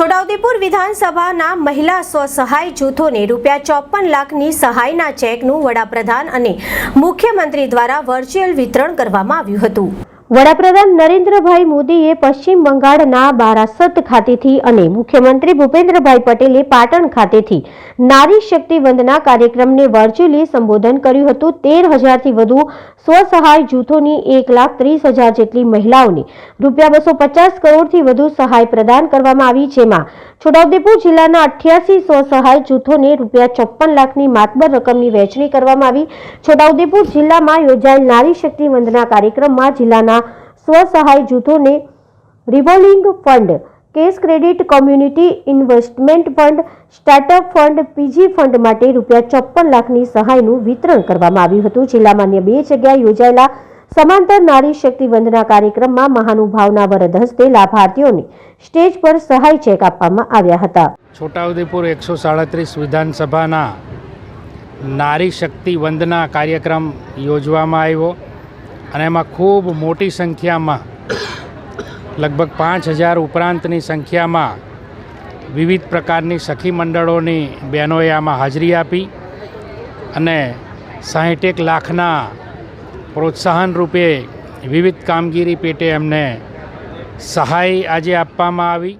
છોટાઉદેપુર વિધાનસભાના મહિલા સ્વસહાય જૂથોને રૂપિયા ચોપન લાખની સહાયના ચેકનું વડાપ્રધાન અને મુખ્યમંત્રી દ્વારા વર્ચ્યુઅલ વિતરણ કરવામાં આવ્યું હતું. વડાપ્રધાન નરેન્દ્રભાઈ મોદીએ પશ્ચિમ બંગાળના બારાસત ખાતેથી અને મુખ્યમંત્રી ભૂપેન્દ્રભાઈ પટેલે પાટણ ખાતેથી નારી શક્તિ વંદના કાર્યક્રમને વર્ચ્યુઅલી સંબોધન કર્યું હતું. તેર હજારથી વધુ સ્વસહાય જૂથોની એક લાખ ત્રીસ હજાર જેટલી મહિલાઓને રૂપિયા બસો પચાસ કરોડથી વધુ સહાય પ્રદાન કરવામાં આવી, જેમાં છોટાઉદેપુર જિલ્લાના અઠ્યાસી સ્વસહાય જૂથોને રૂપિયા ચોપ્પન લાખની માતબર રકમની વહેંચણી કરવામાં આવી. છોટાઉદેપુર જિલ્લામાં યોજાયેલ નારી શક્તિ વંદના કાર્યક્રમમાં જિલ્લાના સ્વસહાય જૂથોને revolving fund cash credit community investment fund, startup fund, PG fund માટે રૂપિયા ચોપ્પન લાખની સહાયનું વિતરણ કરવામાં આવ્યું હતું. જિલ્લામાં બે જગ્યાએ યોજાયેલા સમાંતર નારી શક્તિ વંદના કાર્યક્રમમાં મહાનુભાવના વરદ હસ્તે લાભાર્થીઓને સ્ટેજ પર સહાય ચેક આપવામાં આવ્યા હતા. છોટાઉદેપુર એકસો સાડત્રીસ વિધાનસભાના નારી શક્તિ વંદના કાર્યક્રમ યોજવામાં આવ્યો. અને એમાં ખૂબ મોટી સંખ્યામાં, લગભગ પાંચ હજાર ઉપરાંતની સંખ્યામાં વિવિધ પ્રકારની સખી મંડળોની બહેનોએ આમાં હાજરી આપી અને સાહીઠેક લાખના પ્રોત્સાહન રૂપે વિવિધ કામગીરી પેટે એમને સહાય આજે આપવામાં આવી.